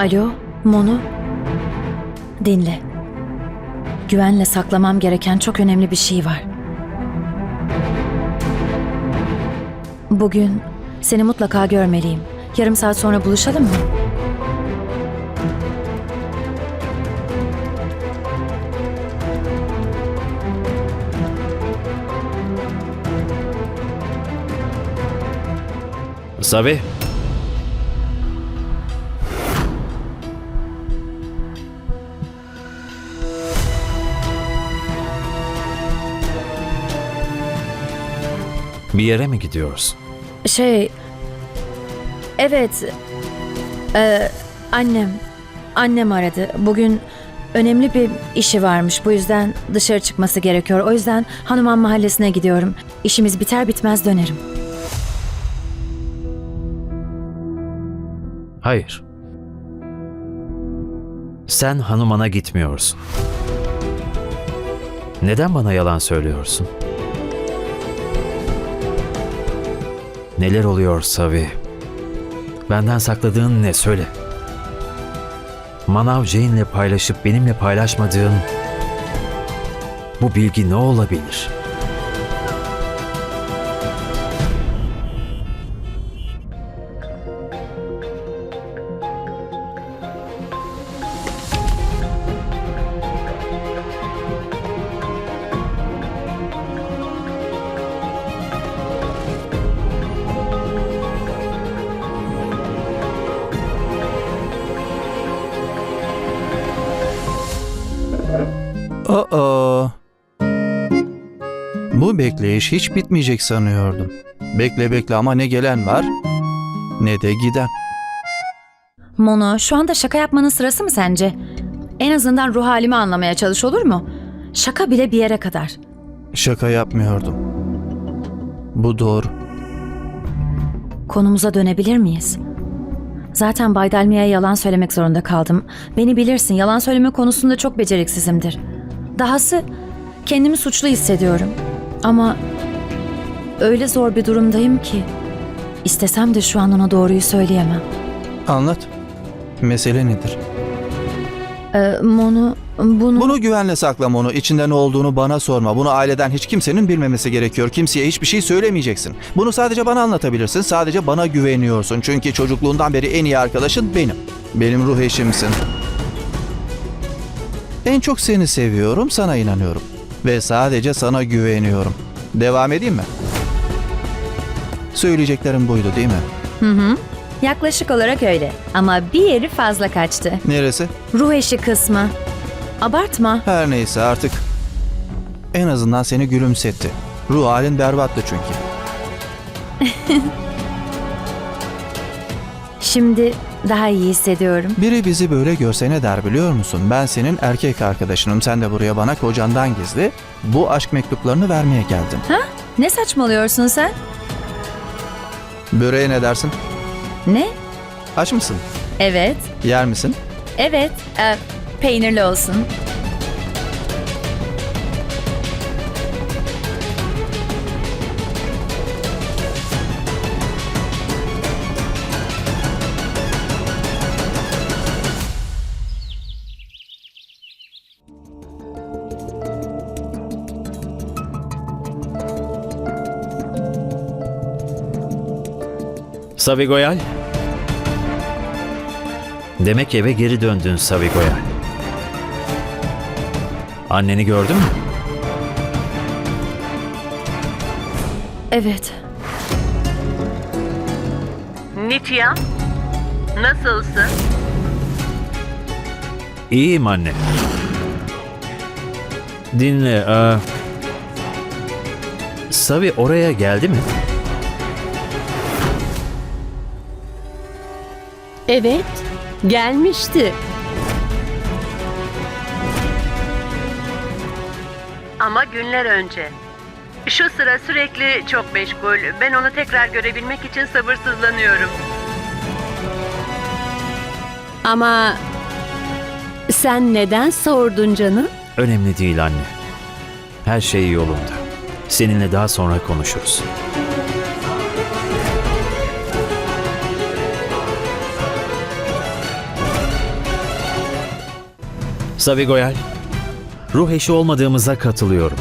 Alo, Monu. Dinle. Güvenle saklamam gereken çok önemli bir şey var. Bugün seni mutlaka görmeliyim. Yarım saat sonra buluşalım mı? Sabi. Bir yere mi gidiyorsun? Şey... Evet... Ee, annem. Annem aradı. Bugün önemli bir işi varmış. Bu yüzden dışarı çıkması gerekiyor. O yüzden Hanuman Mahallesi'ne gidiyorum. İşimiz biter bitmez dönerim. Hayır. Sen Hanuman'a gitmiyorsun. Neden bana yalan söylüyorsun? Neler oluyor Savi? Benden sakladığın ne söyle. Manav Jane'le paylaşıp benimle paylaşmadığın bu bilgi ne olabilir? Bekleyiş hiç bitmeyecek sanıyordum. Bekle bekle ama ne gelen var ne de giden. Mono, şu anda şaka yapmanın sırası mı sence? En azından ruh halimi anlamaya çalış olur mu? Şaka bile bir yere kadar. Şaka yapmıyordum. Bu doğru. Konumuza dönebilir miyiz? Zaten Bay Dalmia'ya yalan söylemek zorunda kaldım. Beni bilirsin, yalan söyleme konusunda çok beceriksizimdir. Dahası kendimi suçlu hissediyorum. Ama öyle zor bir durumdayım ki istesem de şu an ona doğruyu söyleyemem. Anlat. Mesele nedir? Ee, Monu, bunu... Bunu güvenle saklama onu. İçinde ne olduğunu bana sorma. Bunu aileden hiç kimsenin bilmemesi gerekiyor. Kimseye hiçbir şey söylemeyeceksin. Bunu sadece bana anlatabilirsin. Sadece bana güveniyorsun. Çünkü çocukluğundan beri en iyi arkadaşın benim. Benim ruh eşimsin. En çok seni seviyorum, sana inanıyorum. Ve sadece sana güveniyorum. Devam edeyim mi? Söyleyeceklerim buydu değil mi? Hı hı. Yaklaşık olarak öyle. Ama bir yeri fazla kaçtı. Neresi? Ruh eşi kısmı. Abartma. Her neyse artık. En azından seni gülümsetti. Ruh halin berbattı çünkü. Şimdi daha iyi hissediyorum. Biri bizi böyle görse ne der biliyor musun? Ben senin erkek arkadaşınım. Sen de buraya bana kocandan gizli bu aşk mektuplarını vermeye geldin. Ne saçmalıyorsun sen? Böreğe ne dersin? Ne? Aç mısın? Evet. Yer misin? Evet. Ee, peynirli olsun. Savi Goyal. Demek eve geri döndün Savi Goyal. Anneni gördün mü? Evet. Nitya, nasılsın? İyiyim anne. Dinle. e, Savi oraya geldi mi? Evet, gelmişti. Ama günler önce. Şu sıra sürekli çok meşgul. Ben onu tekrar görebilmek için sabırsızlanıyorum. Ama sen neden sordun canım? Önemli değil anne. Her şey yolunda. Seninle daha sonra konuşuruz. Savi Goyal, ruh eşi olmadığımıza katılıyorum.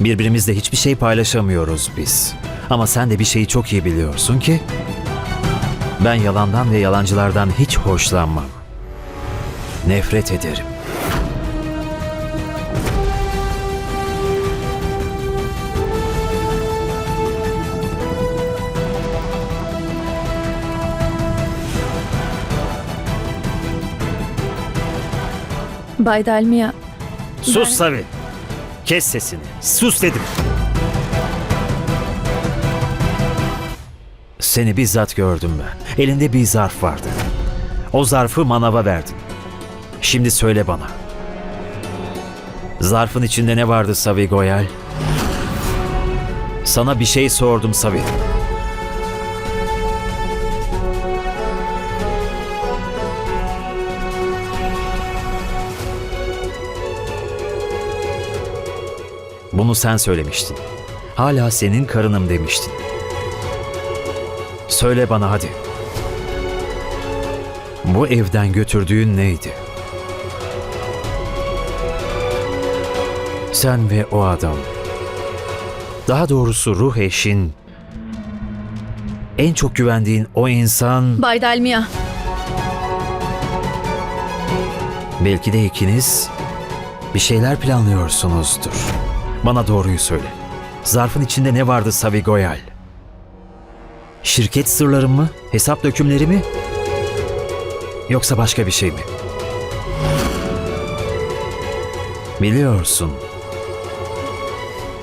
Birbirimizle hiçbir şey paylaşamıyoruz biz. Ama sen de bir şeyi çok iyi biliyorsun ki ben yalandan ve yalancılardan hiç hoşlanmam. Nefret ederim. Bay Dalmia, Sus Savi. Kes sesini. Sus dedim. Seni bizzat gördüm ben. Elinde bir zarf vardı. O zarfı manava verdin. Şimdi söyle bana. Zarfın içinde ne vardı Savi Goyal? Sana bir şey sordum Savi. Bunu sen söylemiştin. Hala senin karınım demiştin. Söyle bana hadi. Bu evden götürdüğün neydi? Sen ve o adam. Daha doğrusu ruh eşin. En çok güvendiğin o insan Bay Dalmia. belki de ikiniz bir şeyler planlıyorsunuzdur. Bana doğruyu söyle. Zarfın içinde ne vardı Savi Goyal? Şirket sırları mı? Hesap dökümleri mi? Yoksa başka bir şey mi? Biliyorsun.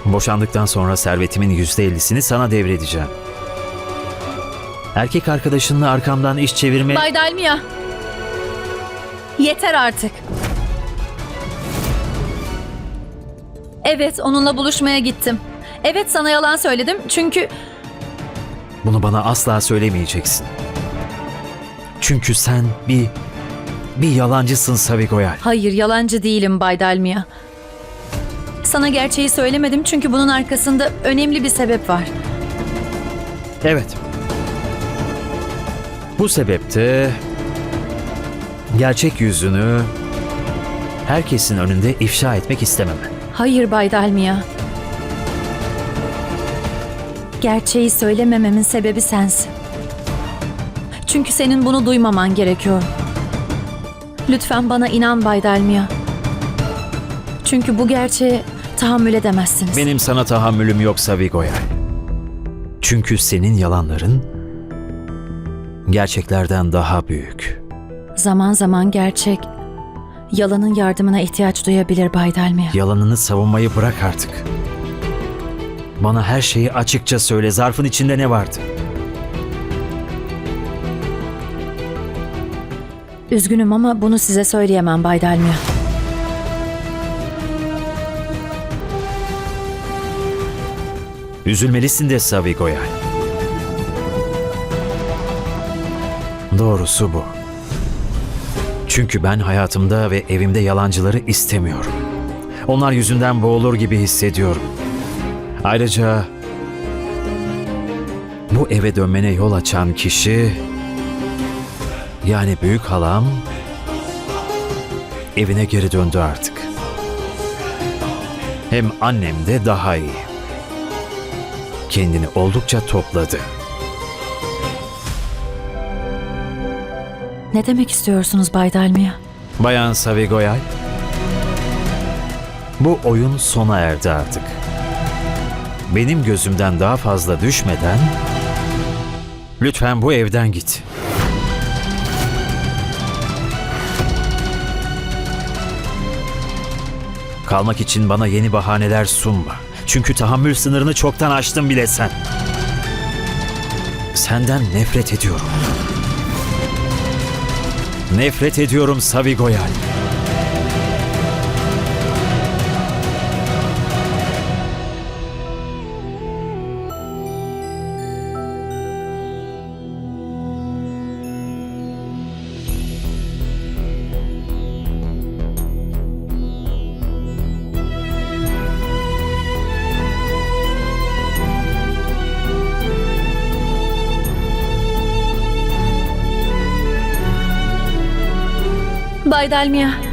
Boşandıktan sonra servetimin yüzde ellisini sana devredeceğim. Erkek arkadaşınla arkamdan iş çevirme... Bay Dalmia. Yeter artık. Evet, onunla buluşmaya gittim. Evet, sana yalan söyledim çünkü Bunu bana asla söylemeyeceksin. Çünkü sen bir bir yalancısın Savi Goyal. hayır yalancı değilim Bay Dalmia. Sana gerçeği söylemedim çünkü bunun arkasında önemli bir sebep var. Evet. Bu sebepte gerçek yüzünü herkesin önünde ifşa etmek istemem. Hayır Bay Dalmia. Gerçeği söylemememin sebebi sensin. Çünkü senin bunu duymaman gerekiyor. Lütfen bana inan Bay Dalmia. Çünkü bu gerçeğe tahammül edemezsiniz. Benim sana tahammülüm yok Savi Goyal. Çünkü senin yalanların gerçeklerden daha büyük. Zaman zaman gerçek yalanın yardımına ihtiyaç duyabilir Bay Dalmia. Yalanını savunmayı bırak artık. Bana her şeyi açıkça söyle. Zarfın içinde ne vardı? Üzgünüm ama bunu size söyleyemem Bay Dalmia. Üzülmelisin de Savi Goyal. Doğrusu bu. Çünkü ben hayatımda ve evimde yalancıları istemiyorum. Onlar yüzünden boğulur gibi hissediyorum. Ayrıca bu eve dönmene yol açan kişi yani büyük halam evine geri döndü artık. Hem annem de daha iyi kendini oldukça topladı. Ne demek istiyorsunuz Bay Dalmia? Bayan Savigoyal, bu oyun sona erdi artık. Benim gözümden daha fazla düşmeden lütfen bu evden git. Kalmak için bana yeni bahaneler sunma. Çünkü tahammül sınırını çoktan aştın bile sen. Senden nefret ediyorum. Nefret ediyorum Savi Bay Dalmia.